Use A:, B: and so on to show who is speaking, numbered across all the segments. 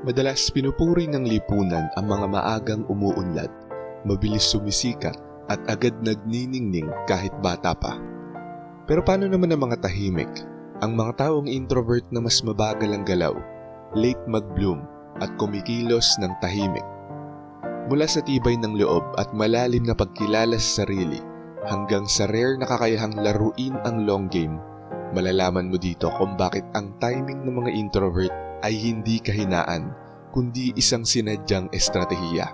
A: Madalas pinupuri ng lipunan ang mga maagang umuunlad, mabilis sumisikat at agad nagniningning kahit bata pa. Pero paano naman ang mga tahimik? Ang mga taong introvert na mas mabagal ang galaw, late mag-bloom at kumikilos ng tahimik. Mula sa tibay ng loob at malalim na pagkilala sa sarili hanggang sa rare na kakayahang laruin ang long game, malalaman mo dito kung bakit ang timing ng mga introvert ay hindi kahinaan, kundi isang sinadyang estratehiya.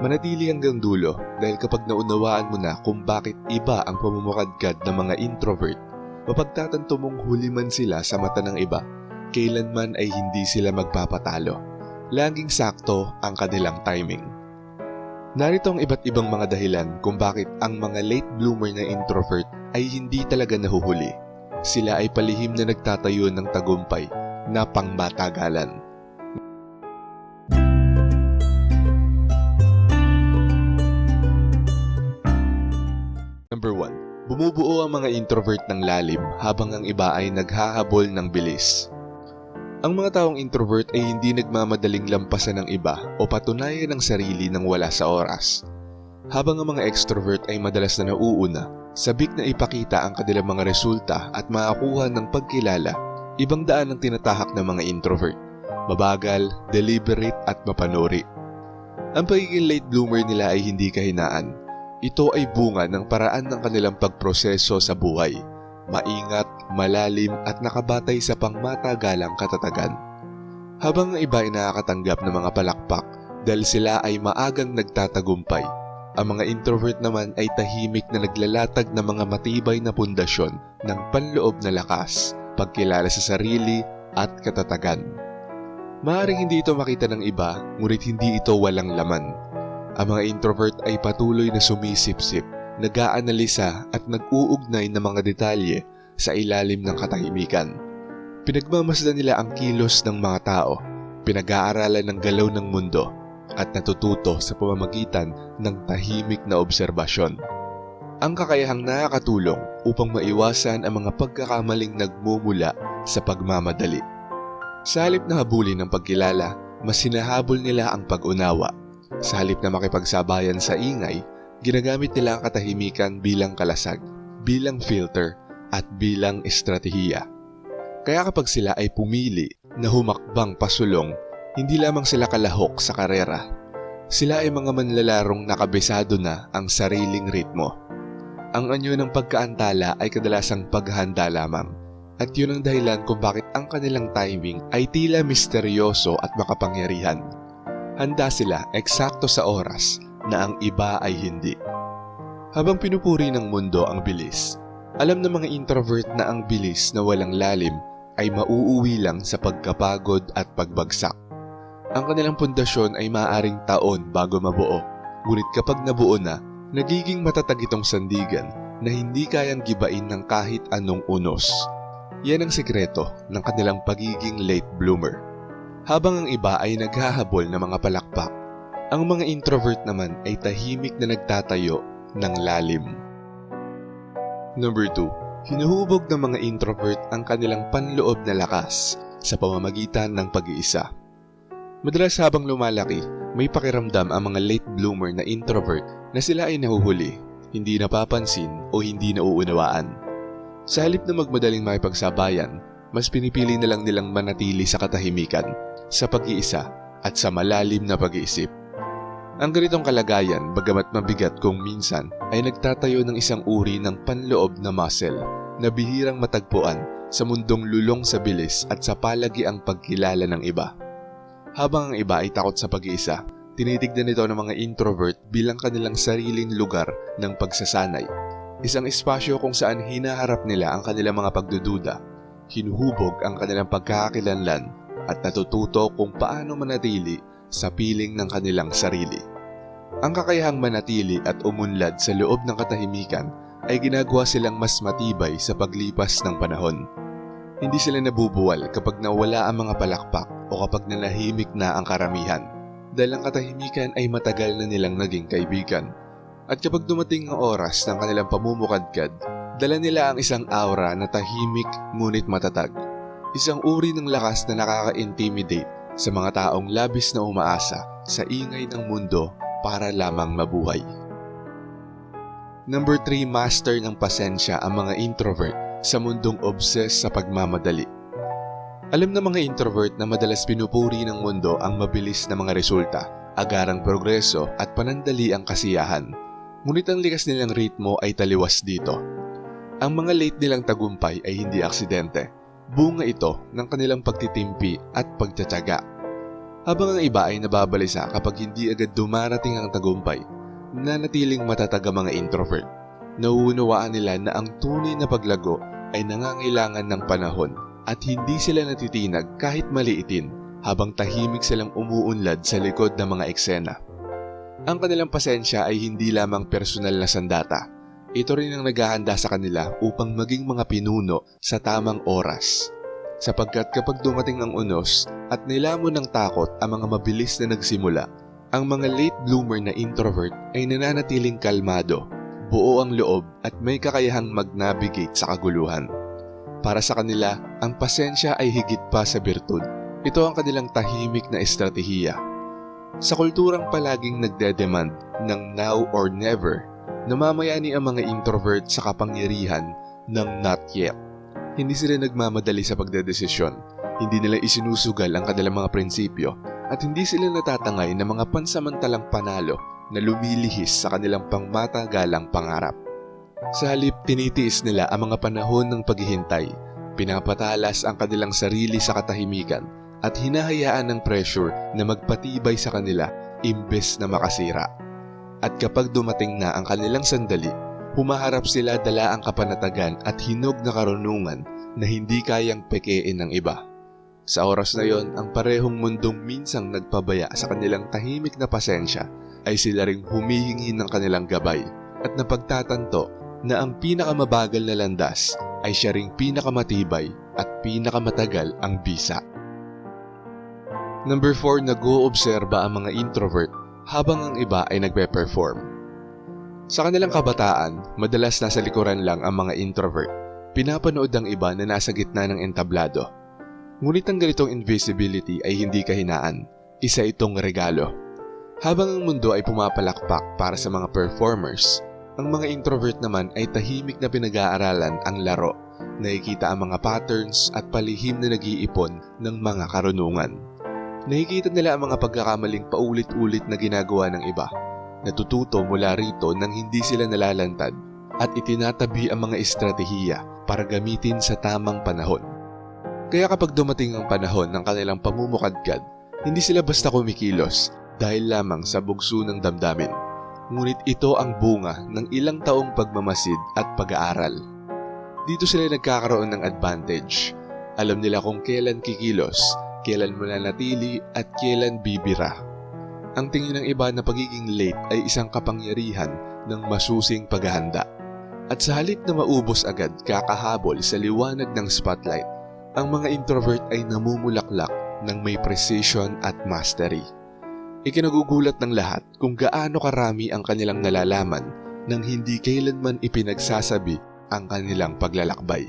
A: Manatili hanggang dulo dahil kapag naunawaan mo na kung bakit iba ang pamumukadkad ng mga introvert, mapagtatanto mong huli man sila sa mata ng iba, kailanman ay hindi sila magpapatalo. Laging sakto ang kanilang timing. Narito ang iba't ibang mga dahilan kung bakit ang mga late bloomer na introvert ay hindi talaga nahuhuli. Sila ay palihim na nagtatayo ng tagumpay na pangmatagalan. Number 1. Bumubuo ang mga introvert ng lalim habang ang iba ay naghahabol ng bilis. Ang mga taong introvert ay hindi nagmamadaling lampasan ng iba o patunayan ang sarili ng wala sa oras. Habang ang mga extrovert ay madalas na nauuna, sabik na ipakita ang kanilang mga resulta at makakuha ng pagkilala, ibang daan ang tinatahak ng mga introvert. Mabagal, deliberate at mapanuri. Ang pagiging late bloomer nila ay hindi kahinaan. Ito ay bunga ng paraan ng kanilang pagproseso sa buhay maingat, malalim at nakabatay sa pangmatagalang katatagan. Habang ang iba ay nakakatanggap ng mga palakpak dahil sila ay maagang nagtatagumpay, ang mga introvert naman ay tahimik na naglalatag ng mga matibay na pundasyon ng panloob na lakas, pagkilala sa sarili at katatagan. Maaring hindi ito makita ng iba, ngunit hindi ito walang laman. Ang mga introvert ay patuloy na sumisip-sip nag-aanalisa at nag-uugnay ng mga detalye sa ilalim ng katahimikan. Pinagmamasdan nila ang kilos ng mga tao, pinag-aaralan ng galaw ng mundo, at natututo sa pamamagitan ng tahimik na obserbasyon. Ang kakayahang nakakatulong upang maiwasan ang mga pagkakamaling nagmumula sa pagmamadali. Sa halip na habulin ng pagkilala, mas sinahabol nila ang pag-unawa. Sa halip na makipagsabayan sa ingay, Ginagamit nila ang katahimikan bilang kalasag, bilang filter, at bilang estratehiya. Kaya kapag sila ay pumili na humakbang pasulong, hindi lamang sila kalahok sa karera. Sila ay mga manlalarong nakabesado na ang sariling ritmo. Ang anyo ng pagkaantala ay kadalasang paghahanda lamang. At yun ang dahilan kung bakit ang kanilang timing ay tila misteryoso at makapangyarihan. Handa sila eksakto sa oras na ang iba ay hindi. Habang pinupuri ng mundo ang bilis, alam ng mga introvert na ang bilis na walang lalim ay mauuwi lang sa pagkapagod at pagbagsak. Ang kanilang pundasyon ay maaring taon bago mabuo, ngunit kapag nabuo na, nagiging matatag itong sandigan na hindi kayang gibain ng kahit anong unos. Yan ang sikreto ng kanilang pagiging late bloomer. Habang ang iba ay naghahabol ng mga palakpak, ang mga introvert naman ay tahimik na nagtatayo ng lalim. Number 2. Hinuhubog ng mga introvert ang kanilang panloob na lakas sa pamamagitan ng pag-iisa. Madalas habang lumalaki, may pakiramdam ang mga late bloomer na introvert na sila ay nahuhuli, hindi napapansin o hindi nauunawaan. Sa halip na magmadaling makipagsabayan, mas pinipili na lang nilang manatili sa katahimikan, sa pag-iisa at sa malalim na pag-iisip. Ang ganitong kalagayan, bagamat mabigat kung minsan, ay nagtatayo ng isang uri ng panloob na muscle na bihirang matagpuan sa mundong lulong sa bilis at sa palagi ang pagkilala ng iba. Habang ang iba ay takot sa pag-iisa, tinitignan nito ng mga introvert bilang kanilang sariling lugar ng pagsasanay. Isang espasyo kung saan hinaharap nila ang kanilang mga pagdududa, hinuhubog ang kanilang pagkakakilanlan at natututo kung paano manatili sa piling ng kanilang sarili. Ang kakayahang manatili at umunlad sa loob ng katahimikan ay ginagawa silang mas matibay sa paglipas ng panahon. Hindi sila nabubuwal kapag nawala ang mga palakpak o kapag nanahimik na ang karamihan dahil ang katahimikan ay matagal na nilang naging kaibigan. At kapag dumating ang oras ng kanilang pamumukadkad, dala nila ang isang aura na tahimik ngunit matatag. Isang uri ng lakas na nakaka-intimidate sa mga taong labis na umaasa sa ingay ng mundo para lamang mabuhay. Number 3, master ng pasensya ang mga introvert sa mundong obsessed sa pagmamadali. Alam ng mga introvert na madalas pinupuri ng mundo ang mabilis na mga resulta, agarang progreso at panandali ang kasiyahan. Ngunit ang likas nilang ritmo ay taliwas dito. Ang mga late nilang tagumpay ay hindi aksidente. Bunga ito ng kanilang pagtitimpi at pagtsatsaga. Habang ang iba ay nababalisa kapag hindi agad dumarating ang tagumpay, nanatiling matatag ang mga introvert. Nauunawaan nila na ang tunay na paglago ay nangangailangan ng panahon at hindi sila natitinag kahit maliitin habang tahimik silang umuunlad sa likod ng mga eksena. Ang kanilang pasensya ay hindi lamang personal na sandata. Ito rin ang naghahanda sa kanila upang maging mga pinuno sa tamang oras. Sapagkat kapag dumating ang unos at nilamon ng takot ang mga mabilis na nagsimula, ang mga late bloomer na introvert ay nananatiling kalmado, buo ang loob at may kakayahang mag-navigate sa kaguluhan. Para sa kanila, ang pasensya ay higit pa sa birtud. Ito ang kanilang tahimik na estratehiya. Sa kulturang palaging nagdedemand ng now or never, namamayani ang mga introvert sa kapangyarihan ng not yet. Hindi sila nagmamadali sa pagdedesisyon. Hindi nila isinusugal ang kanilang mga prinsipyo at hindi sila natatangay ng mga pansamantalang panalo na lumilihis sa kanilang pangmatagalang pangarap. Sa halip, tinitiis nila ang mga panahon ng paghihintay, pinapatalas ang kanilang sarili sa katahimikan at hinahayaan ng pressure na magpatibay sa kanila imbes na makasira. At kapag dumating na ang kanilang sandali, humaharap sila dala ang kapanatagan at hinog na karunungan na hindi kayang pekein ng iba. Sa oras na yon, ang parehong mundong minsang nagpabaya sa kanilang tahimik na pasensya ay sila ring humihingi ng kanilang gabay at napagtatanto na ang pinakamabagal na landas ay siya ring pinakamatibay at pinakamatagal ang bisa. Number 4, nag-oobserba ang mga introvert habang ang iba ay nagpe-perform. Sa kanilang kabataan, madalas nasa likuran lang ang mga introvert. Pinapanood ang iba na nasa gitna ng entablado. Ngunit ang ganitong invisibility ay hindi kahinaan. Isa itong regalo. Habang ang mundo ay pumapalakpak para sa mga performers, ang mga introvert naman ay tahimik na pinag-aaralan ang laro. Nakikita ang mga patterns at palihim na nag-iipon ng mga karunungan. Nakikita nila ang mga pagkakamaling paulit-ulit na ginagawa ng iba. Natututo mula rito nang hindi sila nalalantad at itinatabi ang mga estratehiya para gamitin sa tamang panahon. Kaya kapag dumating ang panahon ng kanilang pamumukadkad, hindi sila basta kumikilos dahil lamang sa bugso ng damdamin. Ngunit ito ang bunga ng ilang taong pagmamasid at pag-aaral. Dito sila nagkakaroon ng advantage. Alam nila kung kailan kikilos, kailan mananatili at kailan bibira. Ang tingin ng iba na pagiging late ay isang kapangyarihan ng masusing paghahanda. At sa halip na maubos agad kakahabol sa liwanag ng spotlight, ang mga introvert ay namumulaklak ng may precision at mastery. Ikinagugulat ng lahat kung gaano karami ang kanilang nalalaman nang hindi kailanman ipinagsasabi ang kanilang paglalakbay.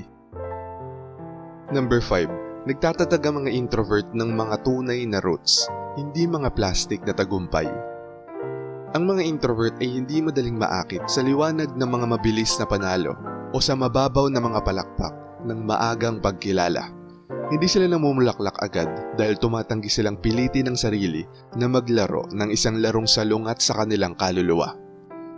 A: Number 5. Nagtatatag ang mga introvert ng mga tunay na roots, hindi mga plastic na tagumpay. Ang mga introvert ay hindi madaling maakit sa liwanag ng mga mabilis na panalo o sa mababaw na mga palakpak ng maagang pagkilala. Hindi sila namumulaklak agad dahil tumatanggi silang pilitin ng sarili na maglaro ng isang larong salungat sa kanilang kaluluwa.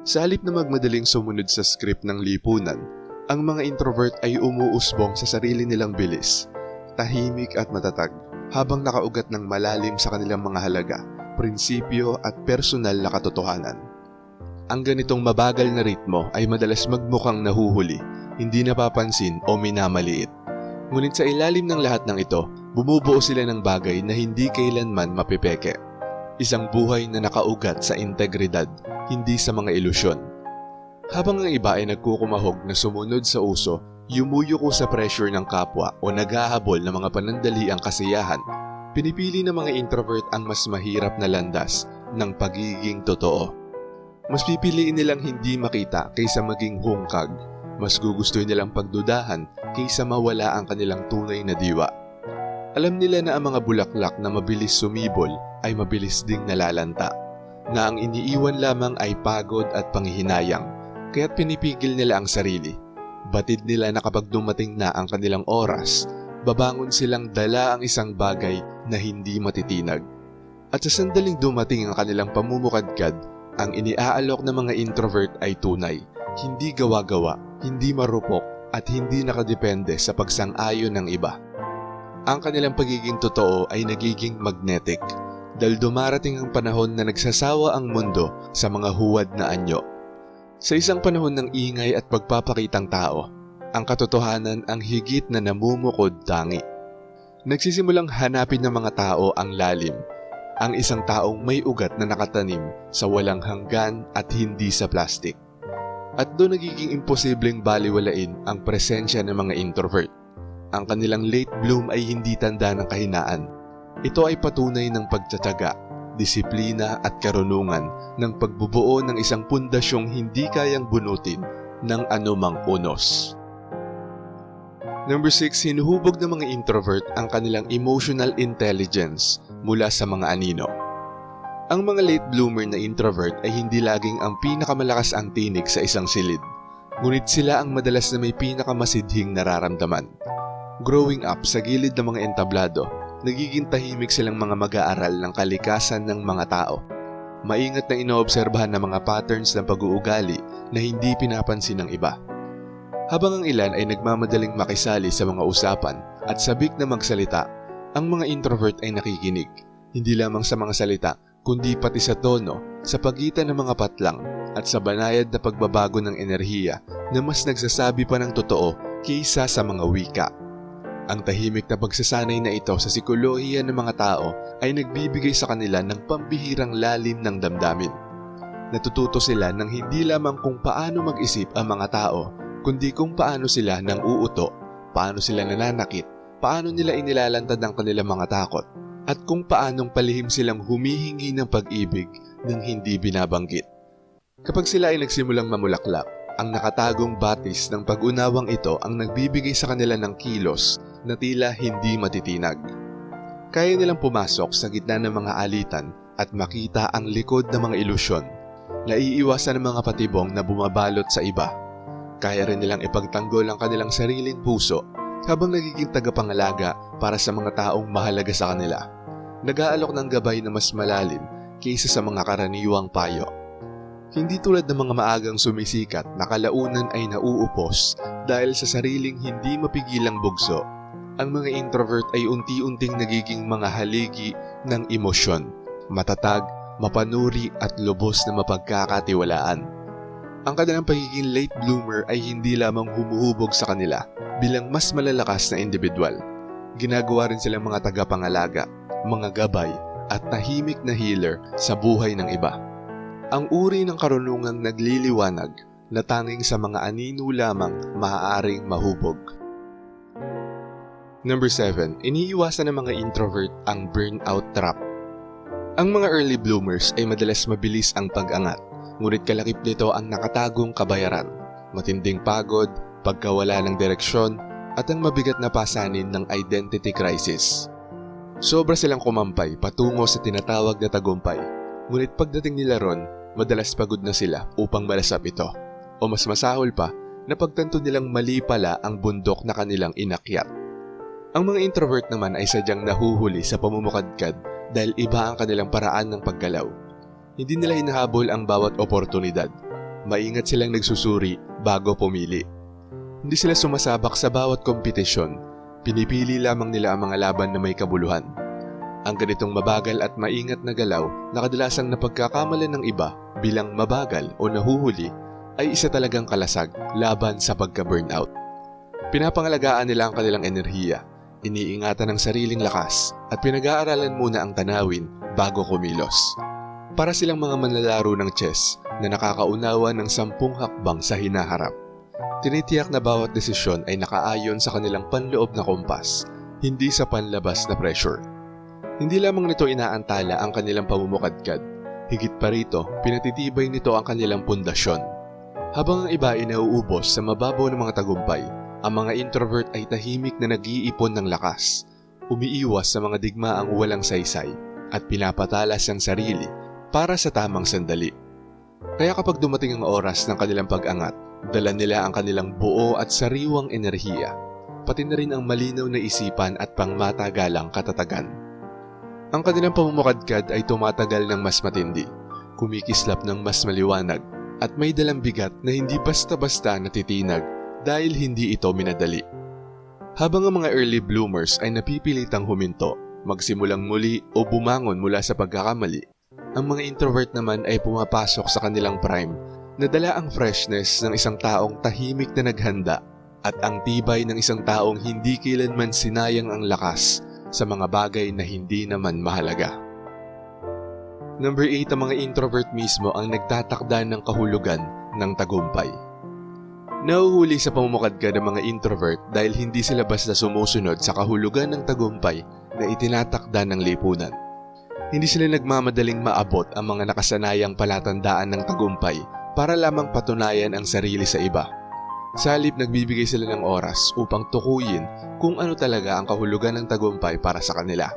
A: Sa halip na magmadaling sumunod sa script ng lipunan, ang mga introvert ay umuusbong sa sarili nilang bilis, tahimik at matatag, habang nakaugat ng malalim sa kanilang mga halaga, prinsipyo at personal na katotohanan. Ang ganitong mabagal na ritmo ay madalas magmukhang nahuhuli, hindi napapansin o minamaliit. Ngunit sa ilalim ng lahat ng ito, bumubuo sila ng bagay na hindi kailanman mapipeke. Isang buhay na nakaugat sa integridad, hindi sa mga ilusyon. Habang ang iba ay nagkukumahog na sumunod sa uso, yumuyuko sa pressure ng kapwa o naghahabol ng mga panandaliang kasiyahan, pinipili ng mga introvert ang mas mahirap na landas ng pagiging totoo. Mas pipiliin nilang hindi makita kaysa maging hungkag. Mas gugustuhin nilang pagdudahan kaysa mawala ang kanilang tunay na diwa. Alam nila na ang mga bulaklak na mabilis sumibol ay mabilis ding nalalanta, na ang iniiwan lamang ay pagod at panghihinayang, kaya't pinipigil nila ang sarili. Batid nila na kapag dumating na ang kanilang oras, babangon silang dala ang isang bagay na hindi matitinag. At sa sandaling dumating ang kanilang pamumukadkad, ang iniaalok ng mga introvert ay tunay, hindi gawa-gawa, hindi marupok, at hindi nakadepende sa pagsang-ayon ng iba. Ang kanilang pagiging totoo ay nagiging magnetic dahil dumarating ang panahon na nagsasawa ang mundo sa mga huwad na anyo. Sa isang panahon ng ingay at pagpapakitang tao, ang katotohanan ang higit na namumukod tangi. Nagsisimulang hanapin ng mga tao ang lalim, ang isang taong may ugat na nakatanim sa walang hanggan at hindi sa plastik. At doon nagiging imposibleng baliwalain ang presensya ng mga introvert. Ang kanilang late bloom ay hindi tanda ng kahinaan. Ito ay patunay ng pagtsatsaga, disiplina at karunungan ng pagbubuo ng isang pundasyong hindi kayang bunutin ng anumang unos. Number 6, hinuhubog ng mga introvert ang kanilang emotional intelligence mula sa mga anino. Ang mga late bloomer na introvert ay hindi laging ang pinakamalakas ang tinig sa isang silid, ngunit sila ang madalas na may pinakamasidhing nararamdaman. Growing up sa gilid ng mga entablado, nagiging tahimik silang mga mag-aaral ng kalikasan ng mga tao. Maingat na inoobserbahan ng mga patterns ng pag-uugali na hindi pinapansin ng iba. Habang ang ilan ay nagmamadaling makisali sa mga usapan at sabik na magsalita, ang mga introvert ay nakikinig, hindi lamang sa mga salita, kundi pati sa tono, sa pagitan ng mga patlang at sa banayad na pagbabago ng enerhiya na mas nagsasabi pa ng totoo kaysa sa mga wika. Ang tahimik na pagsasanay na ito sa sikolohiya ng mga tao ay nagbibigay sa kanila ng pambihirang lalim ng damdamin. Natututo sila ng hindi lamang kung paano mag-isip ang mga tao, kundi kung paano sila nang uuto, paano sila nananakit, paano nila inilalantad ang kanilang mga takot, at kung paanong palihim silang humihingi ng pag-ibig ng hindi binabanggit. Kapag sila ay nagsimulang mamulaklak, ang nakatagong batis ng pag-unawang ito ang nagbibigay sa kanila ng kilos na tila hindi matitinag. Kaya nilang pumasok sa gitna ng mga alitan at makita ang likod ng mga ilusyon. Naiiwasan ng mga patibong na bumabalot sa iba. Kaya rin nilang ipagtanggol ang kanilang sariling puso habang nagiging tagapangalaga para sa mga taong mahalaga sa kanila. Nag-aalok ng gabay na mas malalim kaysa sa mga karaniwang payo. Hindi tulad ng mga maagang sumisikat na kalaunan ay nauupos dahil sa sariling hindi mapigilang bugso. Ang mga introvert ay unti-unting nagiging mga haligi ng emosyon, matatag, mapanuri at lubos na mapagkakatiwalaan. Ang kanilang pagiging late bloomer ay hindi lamang humuhubog sa kanila bilang mas malalakas na individual. Ginagawa rin silang mga tagapangalaga, mga gabay at tahimik na healer sa buhay ng iba. Ang uri ng karunungang nagliliwanag na tanging sa mga anino lamang maaaring mahubog. Number 7. Iniiwasan ng mga introvert ang burnout trap. Ang mga early bloomers ay madalas mabilis ang pag-angat, ngunit kalakip nito ang nakatagong kabayaran, matinding pagod, pagkawala ng direksyon, at ang mabigat na pasanin ng identity crisis. Sobra silang kumampay patungo sa tinatawag na tagumpay, ngunit pagdating nila ron, madalas pagod na sila upang malasap ito. O mas masahol pa, napagtanto nilang mali pala ang bundok na kanilang inakyat. Ang mga introvert naman ay sadyang nahuhuli sa pamumukadkad dahil iba ang kanilang paraan ng paggalaw. Hindi nila hinahabol ang bawat oportunidad. Maingat silang nagsusuri bago pumili. Hindi sila sumasabak sa bawat kompetisyon. Pinipili lamang nila ang mga laban na may kabuluhan. Ang ganitong mabagal at maingat na galaw na kadalasang napagkakamalan ng iba bilang mabagal o nahuhuli ay isa talagang kalasag laban sa pagka-burnout. Pinapangalagaan nila ang kanilang enerhiya iniingatan ang sariling lakas at pinag-aaralan muna ang tanawin bago kumilos. Para silang mga manlalaro ng chess na nakakaunawa ng sampung hakbang sa hinaharap. Tinitiyak na bawat desisyon ay nakaayon sa kanilang panloob na kompas, hindi sa panlabas na pressure. Hindi lamang nito inaantala ang kanilang pamumukadkad, higit pa rito, pinatitibay nito ang kanilang pundasyon. Habang ang iba ay nauubos sa mababaw ng mga tagumpay, ang mga introvert ay tahimik na nag-iipon ng lakas. umiiwas sa mga digmaang walang saysay at pinapatalas ang sarili para sa tamang sandali. Kaya kapag dumating ang oras ng kanilang pag-angat, dala nila ang kanilang buo at sariwang enerhiya, pati na rin ang malinaw na isipan at pangmatagalang katatagan. Ang kanilang pamumukadkad ay tumatagal ng mas matindi, kumikislap ng mas maliwanag, at may dalang bigat na hindi basta-basta natitinag dahil hindi ito minadali. Habang ang mga early bloomers ay napipilitang huminto, magsimulang muli o bumangon mula sa pagkakamali, ang mga introvert naman ay pumapasok sa kanilang prime na dala ang freshness ng isang taong tahimik na naghanda at ang tibay ng isang taong hindi kailanman sinayang ang lakas sa mga bagay na hindi naman mahalaga. Number 8 ang mga introvert mismo ang nagtatakda ng kahulugan ng tagumpay. Nauhuli sa pamumukadkad ng mga introvert dahil hindi sila basta sumusunod sa kahulugan ng tagumpay na itinatakda ng lipunan. Hindi sila nagmamadaling maabot ang mga nakasanayang palatandaan ng tagumpay para lamang patunayan ang sarili sa iba. Sa halip nagbibigay sila ng oras upang tukuyin kung ano talaga ang kahulugan ng tagumpay para sa kanila.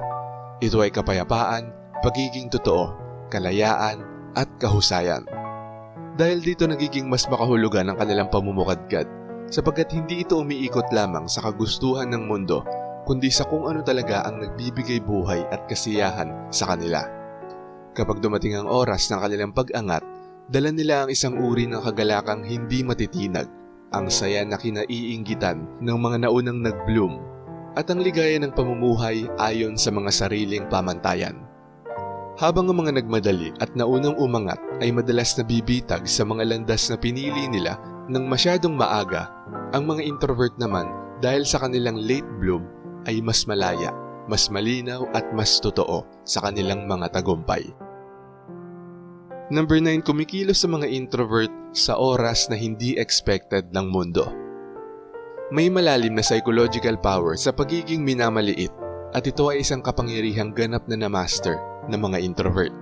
A: Ito ay kapayapaan, pagiging totoo, kalayaan, at kahusayan. Dahil dito nagiging mas makahulugan ang kanilang pamumukadkad sapagkat hindi ito umiikot lamang sa kagustuhan ng mundo kundi sa kung ano talaga ang nagbibigay buhay at kasiyahan sa kanila. Kapag dumating ang oras ng kanilang pag-angat, dala nila ang isang uri ng kagalakang hindi matitinag, ang saya na kinaiinggitan ng mga naunang nag-bloom, at ang ligaya ng pamumuhay ayon sa mga sariling pamantayan. Habang ang mga nagmadali at naunang umangat ay madalas nabibitag sa mga landas na pinili nila ng masyadong maaga, ang mga introvert naman dahil sa kanilang late bloom ay mas malaya, mas malinaw at mas totoo sa kanilang mga tagumpay. Number 9, kumikilos sa mga introvert sa oras na hindi expected ng mundo. May malalim na psychological power sa pagiging minamaliit at ito ay isang kapangyarihang ganap na na-master ng mga introvert.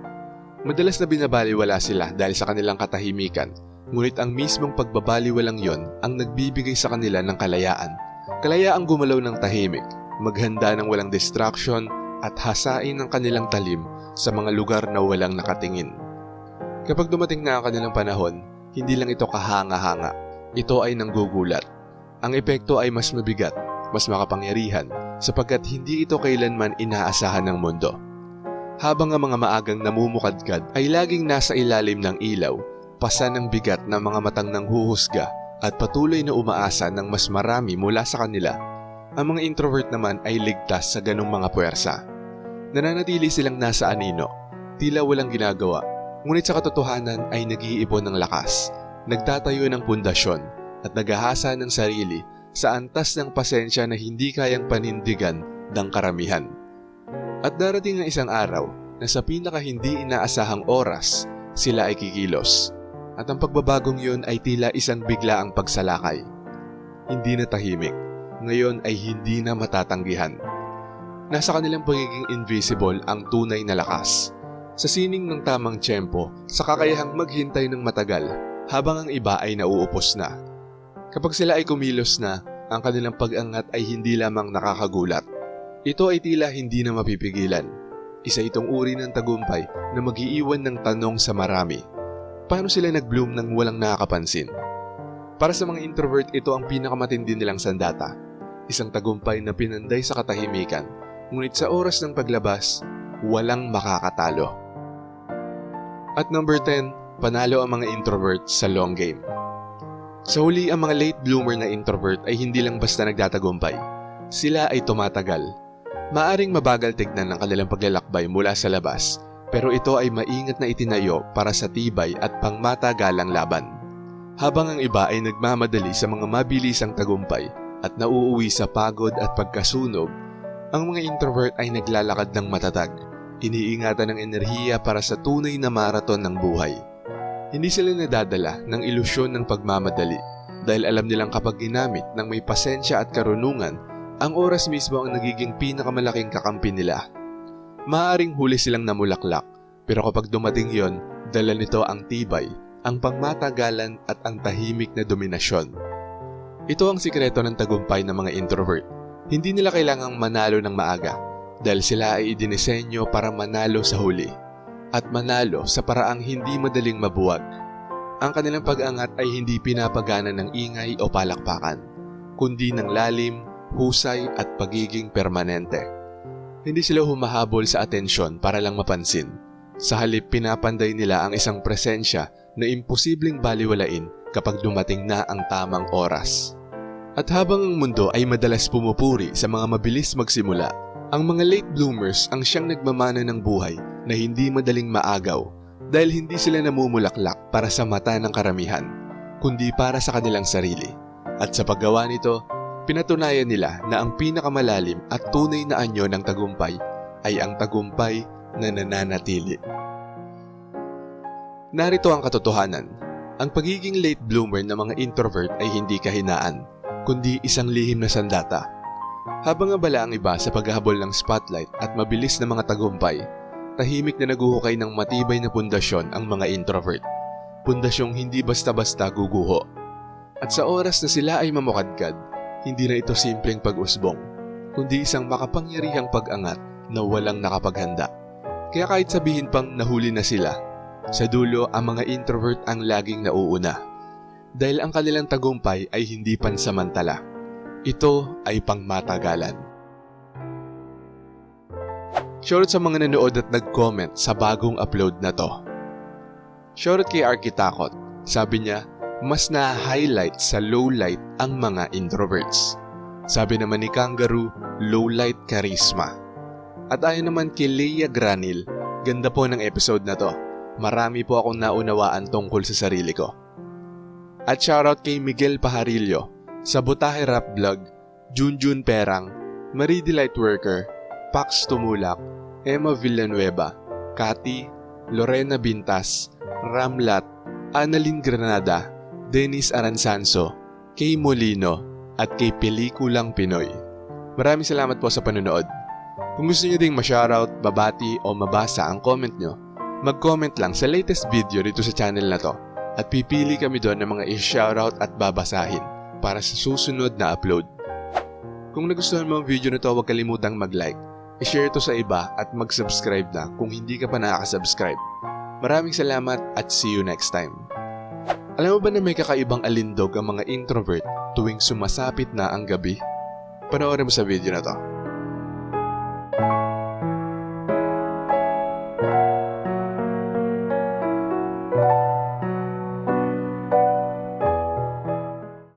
A: Madalas na binabaliwala sila dahil sa kanilang katahimikan, ngunit ang mismong pagbabaliwalang yon ang nagbibigay sa kanila ng kalayaan. Kalayaang gumalaw ng tahimik, maghanda ng walang distraction at hasain ang kanilang talim sa mga lugar na walang nakatingin. Kapag dumating na ang kanilang panahon, hindi lang ito kahanga-hanga. Ito ay nanggugulat. Ang epekto ay mas mabigat, mas makapangyarihan, sapagkat hindi ito kailanman inaasahan ng mundo. Habang ang mga maagang namumukadkad ay laging nasa ilalim ng ilaw, pasa ng bigat ng mga matang nanghuhusga at patuloy na umaasa ng mas marami mula sa kanila, ang mga introvert naman ay ligtas sa ganong mga puwersa. Nananatili silang nasa anino, tila walang ginagawa, ngunit sa katotohanan ay nag-iipon ng lakas, nagtatayo ng pundasyon at naghahasa ng sarili sa antas ng pasensya na hindi kayang panindigan ng karamihan. At darating ang isang araw na sa pinaka hindi inaasahang oras, sila ay kikilos. At ang pagbabagong yun ay tila isang biglaang pagsalakay. Hindi na tahimik, ngayon ay hindi na matatanggihan. Nasa kanilang pagiging invisible ang tunay na lakas sa sining ng tamang tiyempo sa kakayahang maghintay ng matagal habang ang iba ay nauupos na. Kapag sila ay kumilos na, ang kanilang pag-angat ay hindi lamang nakakagulat. Ito ay tila hindi na mapipigilan. Isa itong uri ng tagumpay na magiiwan ng tanong sa marami. Paano sila nag-bloom nang walang nakakapansin? Para sa mga introvert, ito ang pinakamatindi nilang sandata. Isang tagumpay na pinanday sa katahimikan, ngunit sa oras ng paglabas, walang makakatalo. At number 10, panalo ang mga introvert sa long game. Sa huli, ang mga late bloomer na introvert ay hindi lang basta nagtatagumpay. Sila ay tumatagal. Maaring mabagal tignan ng kanilang paglalakbay mula sa labas, pero ito ay maingat na itinayo para sa tibay at pangmatagalang laban. Habang ang iba ay nagmamadali sa mga mabilisang tagumpay at nauuwi sa pagod at pagkasunog, ang mga introvert ay naglalakad ng matatag iniingatan ng enerhiya para sa tunay na maraton ng buhay. Hindi sila nadadala ng ilusyon ng pagmamadali dahil alam nilang kapag ginamit ng may pasensya at karunungan, ang oras mismo ang nagiging pinakamalaking kakampi nila. Maaring huli silang namulaklak, pero kapag dumating yon, dala nito ang tibay, ang pangmatagalan at ang tahimik na dominasyon. Ito ang sikreto ng tagumpay ng mga introvert. Hindi nila kailangang manalo ng maaga dahil sila ay idinisenyo para manalo sa huli at manalo sa paraang hindi madaling mabuwag. Ang kanilang pag-angat ay hindi pinapagana ng ingay o palakpakan, kundi ng lalim, husay at pagiging permanente. Hindi sila humahabol sa atensyon para lang mapansin. Sa halip pinapanday nila ang isang presensya na imposibleng baliwalain kapag dumating na ang tamang oras. At habang ang mundo ay madalas pumupuri sa mga mabilis magsimula, ang mga late bloomers ang siyang nagmamana ng buhay na hindi madaling maagaw dahil hindi sila namumulaklak para sa mata ng karamihan, kundi para sa kanilang sarili. At sa paggawa nito, pinatunayan nila na ang pinakamalalim at tunay na anyo ng tagumpay ay ang tagumpay na nananatili. Narito ang katotohanan. Ang pagiging late bloomer ng mga introvert ay hindi kahinaan, kundi isang lihim na sandata. Habang abala ang iba sa paghahabol ng spotlight at mabilis na mga tagumpay, tahimik na naguhukay ng matibay na pundasyon ang mga introvert. Pundasyong hindi basta-basta guguho. At sa oras na sila ay mamukadkad, hindi na ito simpleng pag-usbong, kundi isang makapangyarihang pag-angat na walang nakapaghanda. Kaya kahit sabihin pang nahuli na sila, sa dulo ang mga introvert ang laging nauuna. Dahil ang kanilang tagumpay ay hindi pansamantala. Ito ay pangmatagalan. Shoutout sa mga nanood at nag-comment sa bagong upload na to. Shoutout kay Arkitakot. Sabi niya, mas na-highlight sa low light ang mga introverts. Sabi naman ni Kangaroo, low light charisma. At ayon naman kay Leia Granil, ganda po ng episode na to. Marami po akong naunawaan tungkol sa sarili ko. At shoutout kay Miguel Pajarillo, Sabotahe Rap Vlog, Junjun Perang, Marie Delight Worker, Pax Tumulak, Emma Villanueva, Kati, Lorena Bintas, Ramlat, Annalyn Granada, Dennis Aransanso, kay Molino, at kay Pelikulang Pinoy. Maraming salamat po sa panonood. Kung gusto nyo ding ma-shoutout, babati o mabasa ang comment nyo, mag-comment lang sa latest video dito sa channel na to at pipili kami doon ng mga i-shoutout at babasahin para sa susunod na upload. Kung nagustuhan mo ang video na to, huwag kalimutang mag-like, i-share to sa iba at mag-subscribe na kung hindi ka pa nakaka-subscribe. Maraming salamat at see you next time. Alam mo ba na may kakaibang alindog ang mga introvert tuwing sumasapit na ang gabi? Panoorin mo sa video na to.